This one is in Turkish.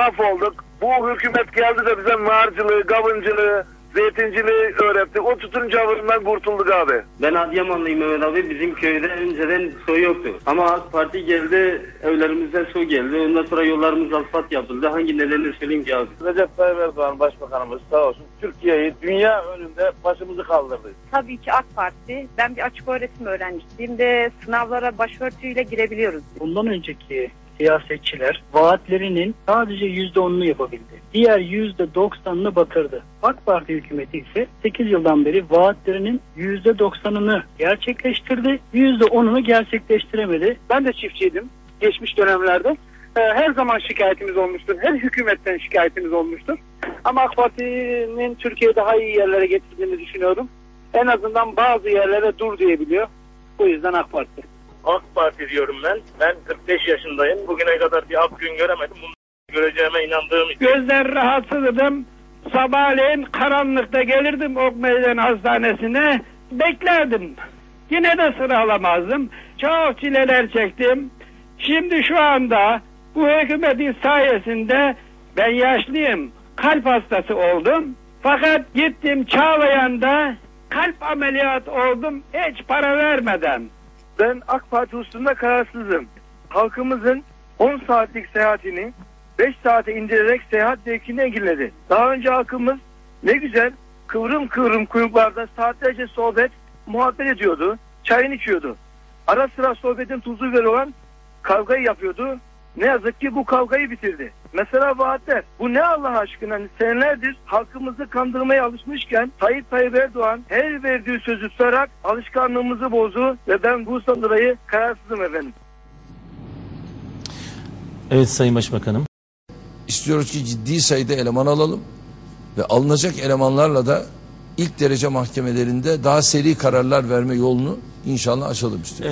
mahvolduk. Bu hükümet geldi de bize narcılığı, gavıncılığı, zeytinciliği öğretti. O tutun cavırından kurtulduk abi. Ben Adıyamanlıyım Mehmet abi. Bizim köyde önceden su yoktu. Ama AK Parti geldi, evlerimizde su geldi. Ondan sonra yollarımız asfalt yapıldı. Hangi nedenini söyleyeyim ki abi? Recep Tayyip Erdoğan Başbakanımız sağ olsun Türkiye'yi dünya önünde başımızı kaldırdı. Tabii ki AK Parti. Ben bir açık öğretim öğrencisiyim de sınavlara başörtüyle girebiliyoruz. bundan önceki siyasetçiler vaatlerinin sadece %10'unu yapabildi. Diğer %90'ını batırdı. AK Parti hükümeti ise 8 yıldan beri vaatlerinin %90'ını gerçekleştirdi. %10'unu gerçekleştiremedi. Ben de çiftçiydim geçmiş dönemlerde. Ee, Her zaman şikayetimiz olmuştur. Her hükümetten şikayetimiz olmuştur. Ama AK Parti'nin Türkiye'yi daha iyi yerlere getirdiğini düşünüyorum. En azından bazı yerlere dur diyebiliyor. Bu yüzden AK Parti. AK Parti diyorum ben. Ben 45 yaşındayım. Bugüne kadar bir ak gün göremedim. Bunu göreceğime inandığım için. Gözler rahatsızdım. Sabahleyin karanlıkta gelirdim Ok Meydan Hastanesi'ne. Beklerdim. Yine de sıra alamazdım. Çok çileler çektim. Şimdi şu anda bu hükümetin sayesinde ben yaşlıyım. Kalp hastası oldum. Fakat gittim Çağlayan'da kalp ameliyat oldum hiç para vermeden. Ben AK Parti hususunda kararsızım. Halkımızın 10 saatlik seyahatini 5 saate indirerek seyahat zevkini engelledi. Daha önce halkımız ne güzel kıvrım kıvrım kuyruklarda saatlerce sohbet, muhabbet ediyordu. Çayını içiyordu. Ara sıra sohbetin tuzu biber olan kavgayı yapıyordu. Ne yazık ki bu kavgayı bitirdi. Mesela vaatler. Bu ne Allah aşkına? Hani senelerdir halkımızı kandırmaya alışmışken Tayyip Tayyip Erdoğan her verdiği sözü tutarak alışkanlığımızı bozdu ve ben bu dolayı kararsızım efendim. Evet Sayın Başbakanım. İstiyoruz ki ciddi sayıda eleman alalım ve alınacak elemanlarla da ilk derece mahkemelerinde daha seri kararlar verme yolunu inşallah açalım istiyoruz.